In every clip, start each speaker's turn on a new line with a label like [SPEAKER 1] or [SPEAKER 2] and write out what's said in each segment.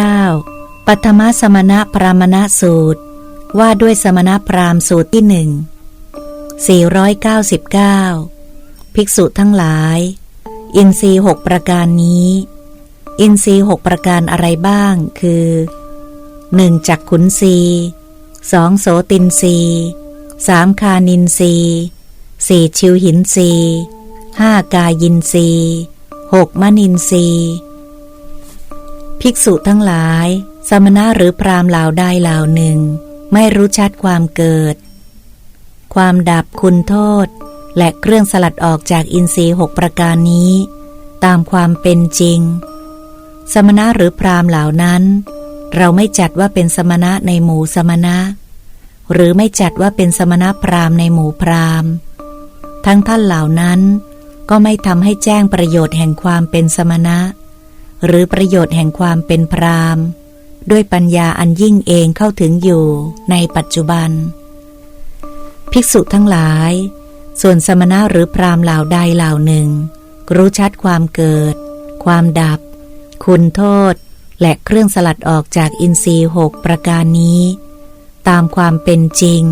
[SPEAKER 1] 9. ปัทมสมณะพรามณสูตร ว่าด้วยสมณพราหมณ์สูตรที่หนึ่ง499 ภิกษุทั้งหลาย อินทรีหกประการนี้ อินทรีหกประการอะไรบ้างคือ 1. จักขุนสีสองโสตินสีสามคานินสีสี่ชิวหินสีห้ากายินสีหกมนินสี ภิกษุทั้งหลาย สมณะหรือพรามเหล่าใดเหล่าหนึ่ง ไม่รู้ชัดความเกิด ความดับคุณโทษ และเครื่องสลัดออกจากอินทรีย์หกประการนี้ ตามความเป็นจริง สมณะหรือพรามเหล่านั้น เราไม่จัดว่าเป็นสมณะในหมู่สมณะ หรือไม่จัดว่าเป็นสมณะพรามในหมู่พรามทั้งท่านเหล่านั้นก็ไม่ทำให้แจ้งประโยชน์แห่งความเป็นสมณะ หรือประโยชน์แห่งความเป็นพรามด้วยปัญญาอันยิ่งเองเข้าถึงอยู่ในปัจจุบัน ภิกษุทั้งหลาย ส่วนสมณะหรือพรามเหล่าใดเหล่าหนึ่ง รู้ชัดความเกิด ความดับ คุณโทษ และเครื่องสลัดออกจากอินทรีย์หกประการนี้ ตามความเป็นจริง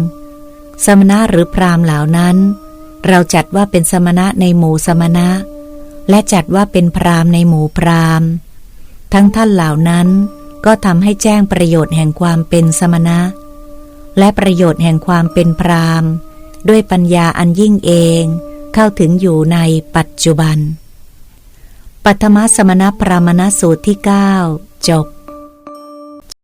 [SPEAKER 1] สมณะหรือพรามเหล่านั้น เราจัดว่าเป็นสมณะในหมู่สมณะ และจัดว่าเป็นพรามในหมู่พรามทั้งท่านเหล่านั้นก็ทำให้แจ้งประโยชน์แห่งความเป็นสมณะ และประโยชน์แห่งความเป็นพรามด้วยปัญญาอันยิ่งเองเข้าถึงอยู่ในปัจจุบัน ปัทมสมณพรามณสูตรที่ 9 จบ